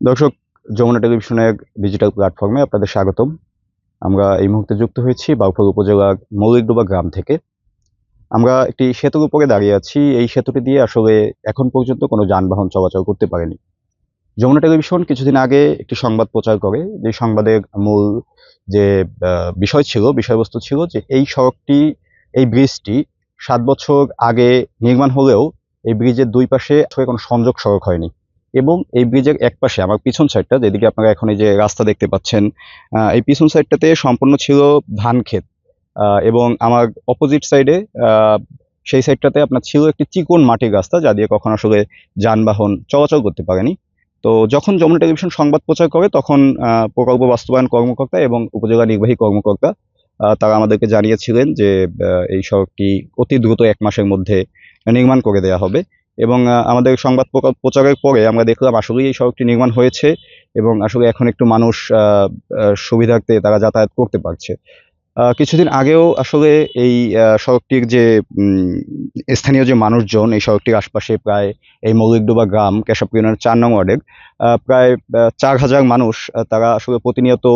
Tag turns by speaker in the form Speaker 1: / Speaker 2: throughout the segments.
Speaker 1: দর্শক, যমুনা টেলিভিশনের ডিজিটাল প্ল্যাটফর্মে আপনাদের স্বাগতম। আমরা এই মুহূর্তে যুক্ত হয়েছি বাউফল উপজেলার মৌলিকডোবা গ্রাম থেকে। আমরা একটি সেতুর উপরে দাঁড়িয়ে আছি। এই সেতুটি দিয়ে আসলে এখন পর্যন্ত কোনো যানবাহন চলাচল করতে পারেনি। যমুনা টেলিভিশন কিছুদিন আগে একটি সংবাদ প্রচার করে। যে সংবাদের মূল যে বিষয় ছিল, বিষয়বস্তু ছিল যে এই সড়কটি, এই ব্রিজটি সাত বছর আগে নির্মাণ হলেও এই ব্রিজের দুই পাশে কোনো সংযোগ সড়ক হয়নি। এবং এই ব্রিজের এক পাশে, আমার পিছন সাইডটা যেদিকে আপনারা এখন এই যে রাস্তা দেখতে পাচ্ছেন এই পিছন সাইডটাতে সম্পূর্ণ ছিল ধান ক্ষেত। এবং আমার অপোজিট সাইডে সেই সাইডটাতে আপনার ছিল একটি চিকন মাটির রাস্তা, যা দিয়ে কখনো আসলে যানবাহন চলাচল করতে পারেনি। তো যখন যমুনা টেলিভিশন সংবাদ প্রচার করে, তখন প্রকল্প বাস্তবায়ন কর্মকর্তা এবং উপজেলা নির্বাহী কর্মকর্তা তারা আমাদেরকে জানিয়েছিলেন যে এই সড়কটি অতি দ্রুত এক মাসের মধ্যে নির্মাণ করে দেওয়া হবে। এবং আমাদের সংবাদ প্রচারের পরে আমরা দেখলাম আসলেই এই সড়কটি নির্মাণ হয়েছে এবং আসলে এখন একটু মানুষ সুবিধার্থে তারা যাতায়াত করতে পারছে। কিছুদিন আগেও আসলে এই সড়কটির যে স্থানীয় যে মানুষজন এই সড়কটির আশপাশে প্রায় এই মৌলিকডোবা গ্রাম, কেশব ইউনিয়নের চার নং ওয়ার্ডের প্রায় চার হাজার মানুষ তারা আসলে প্রতিনিয়ত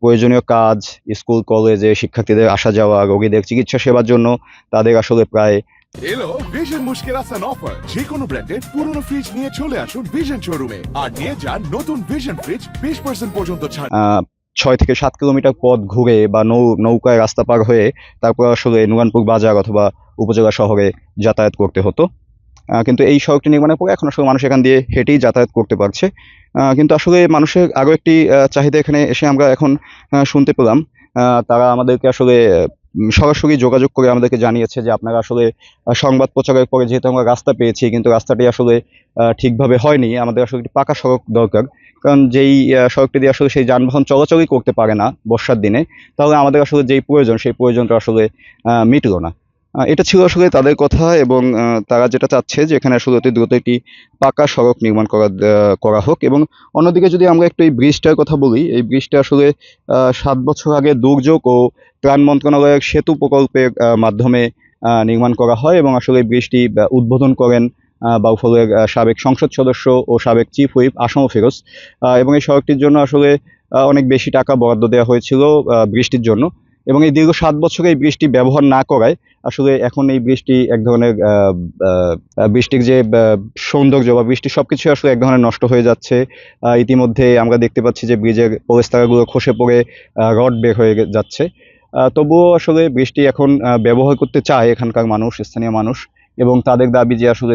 Speaker 1: প্রয়োজনীয় কাজ, স্কুল, কলেজে শিক্ষার্থীদের আসা যাওয়া, রোগীদের চিকিৎসা সেবার জন্য তাদের আসলে প্রায়
Speaker 2: এলো ভিশন মুশকিল আসান অফার যে কোনো ব্র্যান্ডের পুরনো ফ্রিজ নিয়ে চলে আসুন ভিশন শোরুমে আর নিয়ে যান নতুন ভিশন ফ্রিজ বিশ পার্সেন্ট পর্যন্ত ছাড়।
Speaker 1: ছয় থেকে সাত কিলোমিটার পথ ঘুরে বা নৌ, নৌকায় রাস্তা পার হয়ে তারপর আসলে নুরানপুর বাজার অথবা উপজেলা শহরে যাতায়াত করতে হতো। কিন্তু এই সড়কটি নির্মাণের পরে এখন আসলে মানুষ এখান দিয়ে হেঁটেই যাতায়াত করতে পারছে। কিন্তু আসলে মানুষের আরও একটি চাহিদা এখানে এসে আমরা এখন শুনতে পেলাম। তারা আমাদেরকে আসলে সরাসরি যোগাযোগ করে আমাদেরকে জানিয়েছে যে আপনারা আসলে সংবাদ প্রচারের পরে যেহেতু আমরা রাস্তা পেয়েছি, কিন্তু রাস্তাটি আসলে ঠিকভাবে হয়নি। আমাদের আসলে একটি পাকা সড়ক দরকার। কারণ যেই সড়কটি দিয়ে আসলে সেই যানবাহন চলাচলই করতে পারে না বর্ষার দিনে। তাহলে আমাদের আসলে যেই প্রয়োজন, সেই প্রয়োজনটা আসলে মিটল না। এটা ছিল আসলে তাদের কথা এবং তারা যেটা চাচ্ছে যে এখানে আসলে অতি দ্রুত একটি পাকা সড়ক নির্মাণ করা করা হোক এবং অন্যদিকে যদি আমরা একটু এই ব্রিজটার কথা বলি, এই ব্রিজটা আসলে সাত বছর আগে দুর্যোগ ও ত্রাণ মন্ত্রণালয়ের সেতু প্রকল্পের মাধ্যমে নির্মাণ করা হয় এবং আসলে ব্রিজটি উদ্বোধন করেন বাউফলের সাবেক সংসদ সদস্য ও সাবেক চিফ হুইপ আসম ফিরোজ এবং এই সড়কটির জন্য আসলে অনেক বেশি টাকা বরাদ্দ দেওয়া হয়েছিল বৃষ্টির জন্য। এবং এই দীর্ঘ সাত বছরে এই বৃষ্টি ব্যবহার না করায় আসলে এখন এই বৃষ্টি এক ধরনের বৃষ্টির যে সৌন্দর্য বা বৃষ্টি সবকিছু আসলে এক ধরনের নষ্ট হয়ে যাচ্ছে। ইতিমধ্যে আমরা দেখতে পাচ্ছি যে ব্রিজের পলেস্তারাগুলো খসে পড়ে রড বের হয়ে যাচ্ছে। তবুও আসলে বৃষ্টি এখন ব্যবহার করতে চায় এখানকার মানুষ স্থানীয় মানুষ এবং তাদের দাবি যে আসলে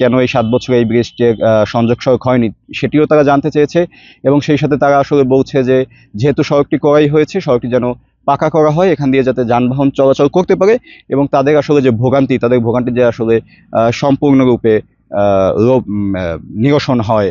Speaker 1: কেন এই সাত বছরে এই ব্রিজটির আহ, সংযোগ সড়ক হয়নি সেটিও তারা জানতে চেয়েছে এবং সেই সাথে তারা আসলে বলছে যে যেহেতু সড়কটি করাই হয়েছে সড়কটি যেন পাকা করা হয়, এখান দিয়ে যাতে যানবাহন চলাচল করতে পারে এবং তাদের আসলে যে ভোগান্তি, তাদের ভোগান্তি যে আসলে সম্পূর্ণরূপে নিরসন হয়